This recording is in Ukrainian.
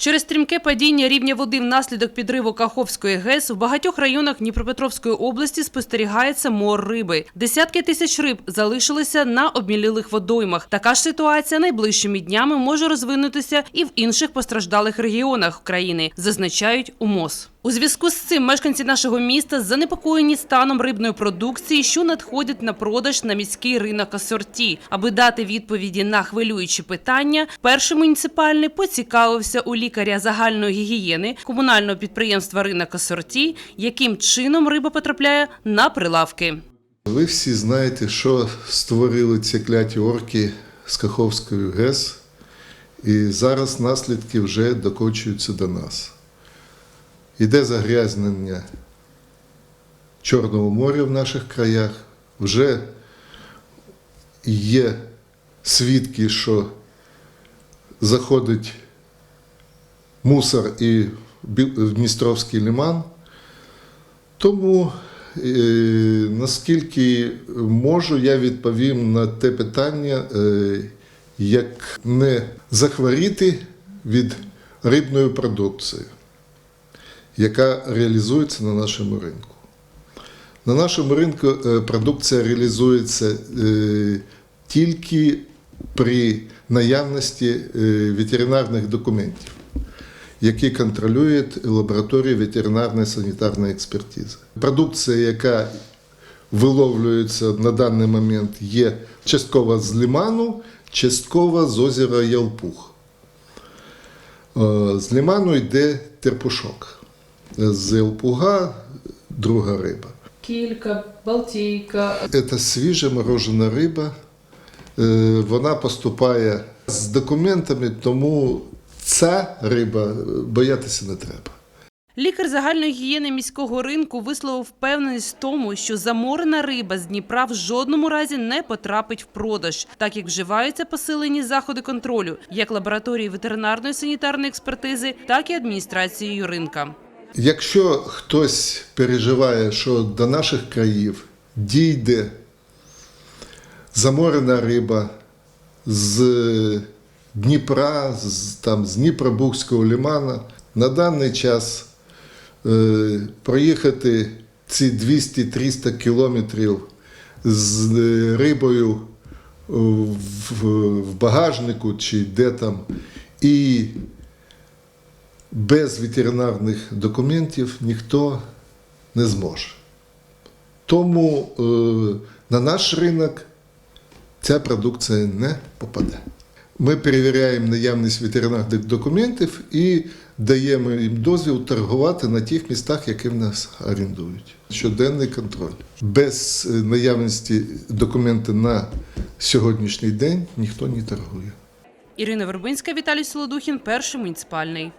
Через стрімке падіння рівня води внаслідок підриву Каховської ГЕС в багатьох районах Дніпропетровської області спостерігається мор риби. Десятки тисяч риб залишилися на обмілілих водоймах. Така ж ситуація найближчими днями може розвинутися і в інших постраждалих регіонах країни, зазначають у МОЗ. У зв'язку з цим мешканці нашого міста занепокоєні станом рибної продукції, що надходять на продаж на міський ринок асорті. Аби дати відповіді на хвилюючі питання, перший муніципальний поцікавився у лікаря загальної гігієни комунального підприємства ринок асорті, яким чином риба потрапляє на прилавки. Ви всі знаєте, що створили ці кляті орки з Каховської ГЕС, і зараз наслідки вже докочуються до нас. Іде загрязнення Чорного моря в наших краях, вже є свідки, що заходить мусор і в Дністровський лиман. Тому, е, наскільки можу, я відповім на те питання, е, як не захворіти від рибної продукції, яка реалізується на нашому ринку. На нашому ринку е, продукція реалізується е, тільки при наявності е, ветеринарних документів які контролюють лабораторії ветеринарної санітарної експертизи. Продукція, яка виловлюється на даний момент, є частково з лиману, частково з озера Ялпух. З лиману йде терпушок, з Ялпуга друга риба. Кілька, Балтійка. Це свіжа морожена риба. Е, Вона поступає з документами, тому ця риба е, боятися не треба. Лікар загальної гігієни міського ринку висловив впевненість в тому, що заморена риба з Дніпра в жодному разі не потрапить в продаж, так як вживаються посилені заходи контролю як лабораторії ветеринарної санітарної експертизи, так і адміністрацією ринка. Якщо хтось переживає, що до наших країв дійде заморена риба з Дніпра, з, там, з Дніпробухського лимана, на даний час е, проїхати ці 200-300 кілометрів з е, рибою в, в багажнику чи де там, і без ветеринарних документів ніхто не зможе. Тому е, на наш ринок ця продукція не попаде. Ми перевіряємо наявність ветеринарних документів і даємо їм дозвіл торгувати на тих містах, які в нас орендують. Щоденний контроль. Без е, наявності документів на сьогоднішній день ніхто не торгує. Ірина Вербинська, Віталій Солодухін, перший муніципальний.